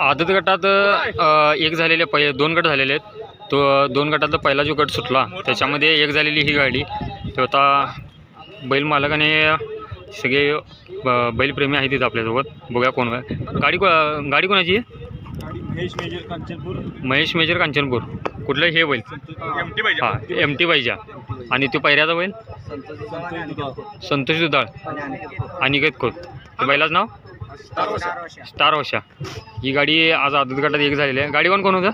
आदत गटात एक झालेले पहि दोन गट झालेले आहेत. तो दोन गटातला पहिला जो गट सुटला त्याच्यामध्ये एक झालेली ही गाडी. तो आता बैल मालक आणि सगळे बैलप्रेमी आहेत तिथं आपल्यासोबत. बघूया कोण गाडी को गाडी कोणाची महेश मेजर कांचनपूर. महेश मेजर कांचनपूर. कुठलं हे बैल? हां एम टी पाहिजे आणि तो पहिऱ्याचा बैल? संतोष दुधाळ. अनिकेत खोत. बैलाचं नाव? स्टार वशा ही गाडी आज आदत गटात एक झालेली आहे. गाडीवान कोण होतं?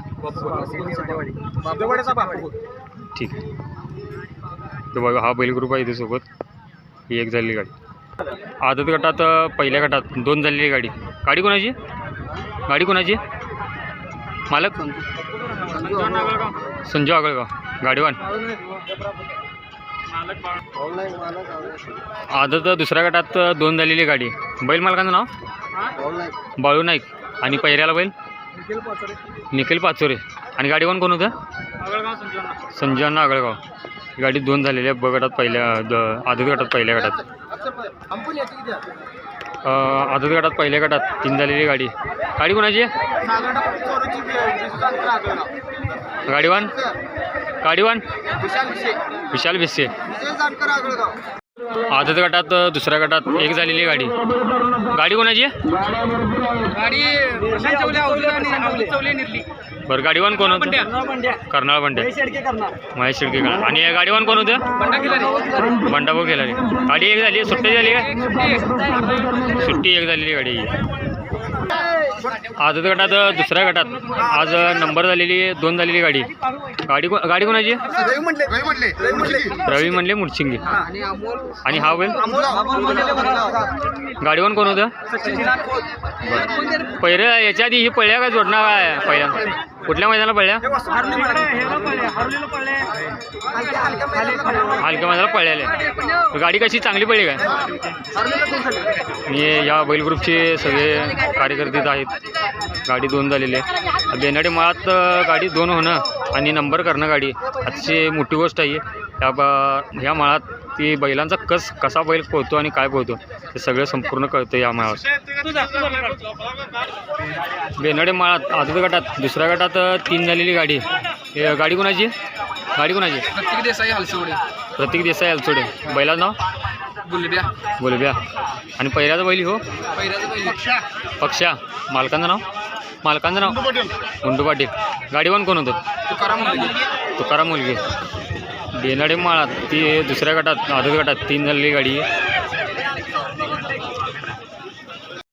ठीक आहे. बघा हा बैल ग्रुप आहे इथे सोबत. ही एक झालेली गाडी. आदत गटात पहिल्या गटात दोन झालेली गाडी. गाडी कोणाची? गाडी कोणाची? मालक? संजू आगळगाव. गाडीवान. आदत दुसऱ्या गटात दोन झालेली गाडी. बैल मालकाचं नाव? बाळू नाईक. आणि पहिऱ्याला बैल? निखिल पाचोरे. आणि गाडीवान कोण होतं? संजय अण्णा आगळगाव गाडी दोन झालेली आहे. ब गटात पहिल्या द- आदत गटात पहिल्या गटात. आदत गटात पहिल्या गटात तीन झालेली गाडी. गाडी कोणाची आहे? गाडीवान? गाडीवान? विशाल भिसे. आदत गटात दुसऱ्या गटात एक झालेली गाडी. गाडी कोणाची आहे? गाडी प्रशांत चौले अवधूत आणि अवधूत चौले निर्ली. बरं गाडीवान कोण होतं? कर्नाळ बंडे महेश शिडके आणि हे गाडीवान कोण होतं? बंडा केला बंडाभाऊ गेला रे गाडी एक झाली सुट्टी झाली काय सुट्टी एक. झालेली गाडी. आदत गटात दुसऱ्या गटात. आज नंबर झालेली दोन झालेली गाडी. गाडी को- गाडी कोणाची? आहे? रवी म्हणले मुडशिंगी आणि अमोल आणि हा बैल गाडीवान कोण होतं? पहिलं याच्या आधी ही पळल्या काय जोडणार काय? पहिल्या. कुठल्या मैदानाला पळल्या? हलक्या मैदानाला पळलेल्या गाडी कशी? चांगली पडली काय? आणि या बैल ग्रुपचे सगळे कार्यकर्ते इथं आहेत. गाडी दोन झालेली आहे. बेनाडी माळात गाडी दोन होणं आणि नंबर करणं गाडी अतिशय मोठी गोष्ट आहे. या ब ह्या माळात ती बैलांचा कस कसा बैल पोहतो आणि काय पोहतो ते सगळं संपूर्ण कळतं या माळात बेनाडे माळात आदत गटात दुसऱ्या गटात तीन झालेली गाडी. गाडी कोणाची? गाडी कोणाची? प्रत्येक देसाई हलसवडे प्रतीक देसाई अलचोडे बैलाचं नाव? बुलब्या बोलब्या आणि पहिल्याचं बैली हो? पहिल्याचं पहिले पक्षा. मालकाचं नाव? मालकाचं नाव? गुंडू पाटील. गाडीवान कोण होतं? तुकाराम मुलगी. तुकाराम मुलगी. बेनाडे माळात ती दुसऱ्या गटात आदत गटात तीन झालेली गाडी. आहे.